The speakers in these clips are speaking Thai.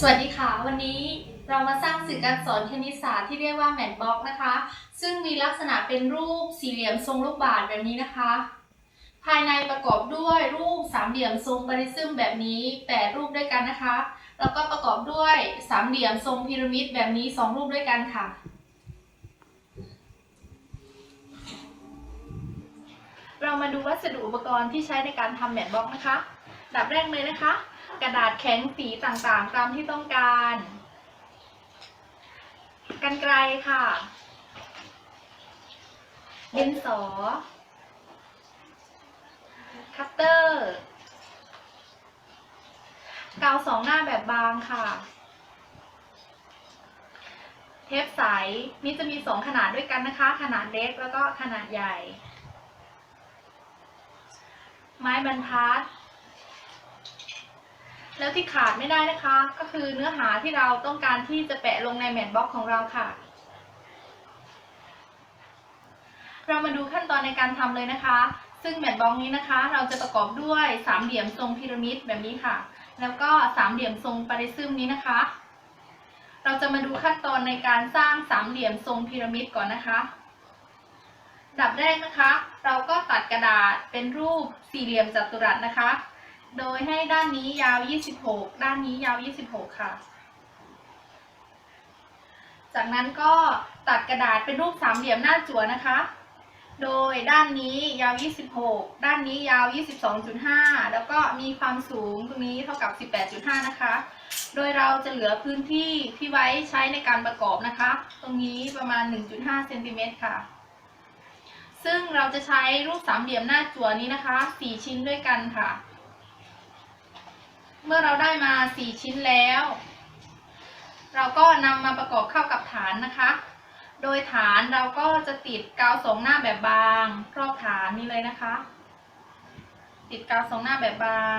สวัสดีค่ะ วันนี้เรามาสร้างสื่อการสอนคณิตศาสตร์ที่เรียกว่าแมทบ็อกนะคะ ซึ่งมีลักษณะเป็นรูปสี่เหลี่ยมทรงลูกบาศก์แบบนี้นะคะ ภายในประกอบด้วยรูปสามเหลี่ยมทรงปริซึมแบบนี้แปดรูปด้วยกันนะคะ แล้วก็ประกอบด้วยสามเหลี่ยมทรงพีระมิดแบบนี้สองรูปด้วยกันค่ะ เรามาดูวัสดุอุปกรณ์ที่ใช้ในการทำแมทบ็อกนะคะดับแรกเลยนะคะ กระดาษแข็งสีต่างๆ ตามที่ต้องการกันไกลค่ะดินสอ คัตเตอร์ กาวสองหน้าแบบบางค่ะ เทปใสนี่จะมีสองขนาดด้วยกันนะคะ ขนาดเล็กแล้วก็ขนาดใหญ่ ไม้บรรทัด แล้วที่ขาดไม่ได้นะคะ ก็คือเนื้อหาที่เราต้องการที่จะแปะลงในแมทบ็อกของเราค่ะ เรามาดูขั้นตอนในการทำเลยนะคะ ซึ่งแมทบ็อกนี้นะคะ เราจะประกอบด้วยสามเหลี่ยมทรงพีระมิดแบบนี้ค่ะ แล้วก็สามเหลี่ยมทรงปาริซึมนี้นะคะ เราจะมาดูขั้นตอนในการสร้างสามเหลี่ยมทรงพีระมิดก่อนนะคะดับแรกนะคะ เราก็ตัดกระดาษเป็นรูปสี่เหลี่ยมจัตุรัสนะคะ โดยให้ด้านนี้ยาว 26 ด้านนี้ยาว 26 ค่ะ จากนั้นก็ตัดกระดาษเป็นรูปสามเหลี่ยมหน้าจั่วนะคะ โดยด้านนี้ยาว 26 ด้านนี้ยาว 22.5 แล้วก็มีความสูงตรงนี้เท่ากับ 18.5 นะคะ โดยเราจะเหลือพื้นที่ที่ไว้ใช้ในการประกอบนะคะ ตรงนี้ประมาณ 1.5 เซนติเมตรค่ะซึ่งเราจะใช้รูปสามเหลี่ยมหน้าจั่วนี้นะคะ 4 ชิ้นด้วยกันค่ะ เมื่อเราได้มา 4 ชิ้นแล้ว เราก็นำมาประกอบเข้ากับฐานนะคะ โดยฐานเราก็จะติดกาวสองหน้าแบบบาง รอบฐานนี้เลยนะคะ ติดกาวสองหน้าแบบบาง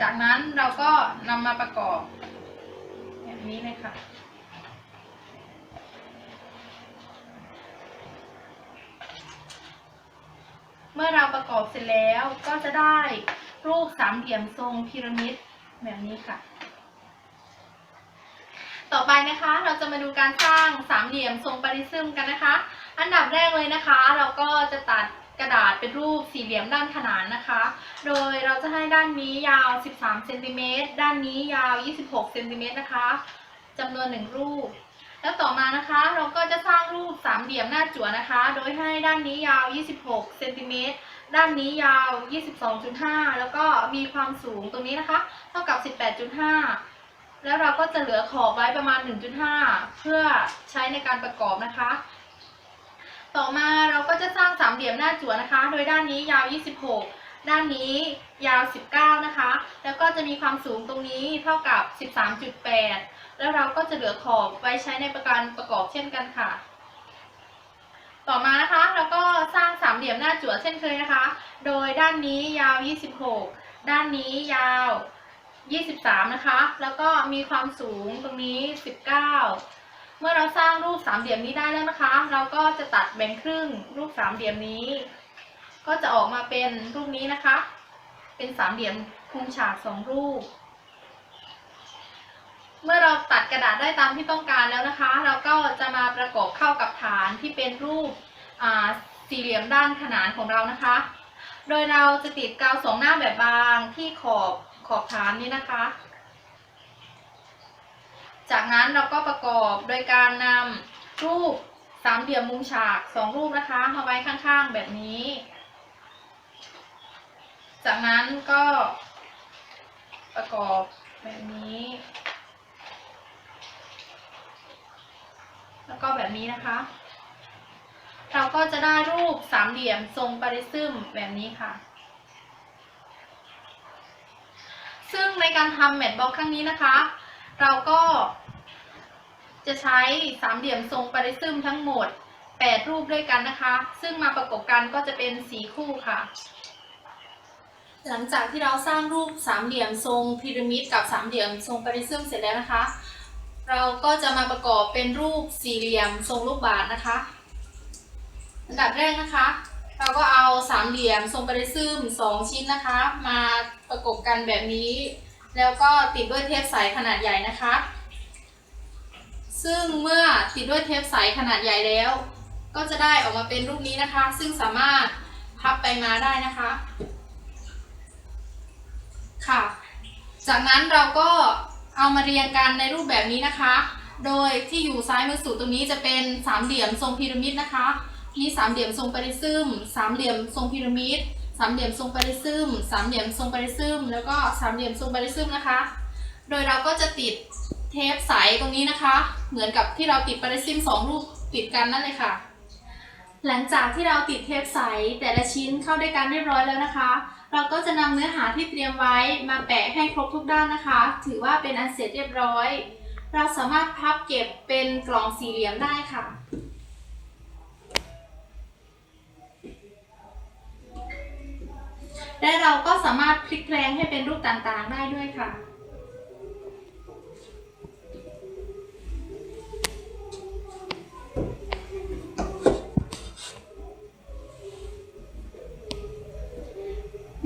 จากนั้นเราก็นำมาประกอบแบบนี้เลยค่ะเมื่อเราประกอบเสร็จแล้วก็จะได้รูปสามเหลี่ยมทรงพีระมิด แบบนี้ค่ะ ต่อไปนะคะ เราจะมาดูการสร้างสามเหลี่ยมทรงปาริซึมกันนะคะ อันดับแรกเลยนะคะ เราก็จะตัดกระดาษเป็นรูปสี่เหลี่ยมด้านขนานนะคะ โดยเราจะให้ด้านนี้ยาว 13เซนติเมตรด้านนี้ยาว 26เซนติเมตรนะคะจำนวนหนึ่งรูป แล้วต่อมานะคะ เราก็จะสร้างรูปสามเหลี่ยมหน้าจั่วนะคะ โดยให้ด้านนี้ยาว 26เซนติเมตร ด้านนี้ยาว 22.5 แล้วก็มีความสูงตรงนี้นะคะ เท่ากับ 18.5 แล้วเราก็จะเหลือขอบไว้ประมาณ 1.5 เพื่อใช้ในการประกอบนะคะ ต่อมาเราก็จะสร้างสามเหลี่ยมหน้าจั่วนะคะ โดยด้านนี้ยาว 26ด้านนี้ยาว 19 นะคะ แล้วก็จะมีความสูงตรงนี้เท่ากับ 13.8 แล้วเราก็จะเหลือขอบไว้ใช้ในประการประกอบเช่นกันค่ะ ต่อมานะคะเราก็สร้างสามเหลี่ยมหน้าจั่วเช่นเคยนะคะ โดยด้านนี้ยาว 26 ด้านนี้ยาว 23 นะคะ แล้วก็มีความสูงตรงนี้ 19 เมื่อเราสร้างรูปสามเหลี่ยมนี้ได้แล้วนะคะ เราก็จะตัดแบ่งครึ่งรูปสามเหลี่ยมนี้ ก็จะออกมาเป็นรูปนี้นะคะ เป็นสามเหลี่ยมคุมฉากสองรูปเมื่อเราตัดกระดาษได้ตามที่ต้องการแล้วนะคะ เราก็จะมาประกอบเข้ากับ ที่เป็นรูปสี่เหลี่ยมด้านขนานของเรานะคะ โดยเราจะติดกาวสองหน้าแบบบางที่ขอบขอบฐานนี้นะคะ จากนั้นเราก็ประกอบโดยการนำรูปสามเหลี่ยมมุมฉากสองรูปนะคะมาไว้ข้างๆแบบนี้ จากนั้นก็ประกอบแบบนี้ แล้วก็แบบนี้นะคะ เราก็จะได้รูปสามเหลี่ยมทรงปริซึมแบบนี้ค่ะ ซึ่งในการทำแมทบ็อกครั้งนี้นะคะ เราก็จะใช้สามเหลี่ยมทรงปริซึมทั้งหมด 8 รูปด้วยกันนะคะ ซึ่งมาประกบกันก็จะเป็นสีคู่ค่ะ หลังจากที่เราสร้างรูปสามเหลี่ยมทรงพีระมิดกับสามเหลี่ยมทรงปริซึมเสร็จแล้วนะคะ เราก็จะมาประกอบเป็นรูปสี่เหลี่ยมทรงลูกบาศก์นะคะ อันดับแรกนะคะ เราก็เอาสามเหลี่ยมทรงปริซึมสองชิ้นนะคะ มาประกบกันแบบนี้ แล้วก็ติดด้วยเทปใสขนาดใหญ่นะคะ ซึ่งเมื่อติดด้วยเทปใสขนาดใหญ่แล้ว ก็จะได้ออกมาเป็นรูปนี้นะคะ ซึ่งสามารถพับไปมาได้นะคะ ค่ะ จากนั้นเราก็เอามาเรียงกันในรูปแบบนี้นะคะ โดยที่อยู่ซ้ายมือสุดตรงนี้จะเป็นสามเหลี่ยมทรงพีระมิดนะคะ มีสามเหลี่ยมทรงปริซึมสามเหลี่ยมทรงพีระมิดสามเหลี่ยมทรงปริซึมสามเหลี่ยมทรงปริซึมแล้วก็สามเหลี่ยมทรงปริซึมนะคะ โดยเราก็จะติดเทปใสตรงนี้นะคะ เหมือนกับที่เราติดปริซึมสองรูปติดกันนั่นเลยค่ะ หลังจากที่เราติดเทปใสแต่ละชิ้นเข้าด้วยกันเรียบร้อยแล้วนะคะ เราก็จะนำเนื้อหาที่เตรียมไว้มาแปะให้ครบทุกด้านนะคะ ถือว่าเป็นอันเสร็จเรียบร้อย เราสามารถพับเก็บเป็นกล่องสี่เหลี่ยมได้ค่ะ และเราก็สามารถพลิกแปลงให้เป็นรูปต่างๆได้ด้วยค่ะ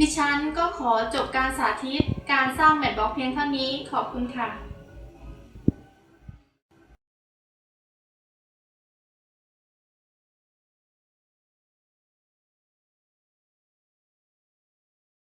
ดิฉันก็ขอจบการสาธิตการสร้างแมทบล็อกเพียงเท่านี้ขอบคุณค่ะ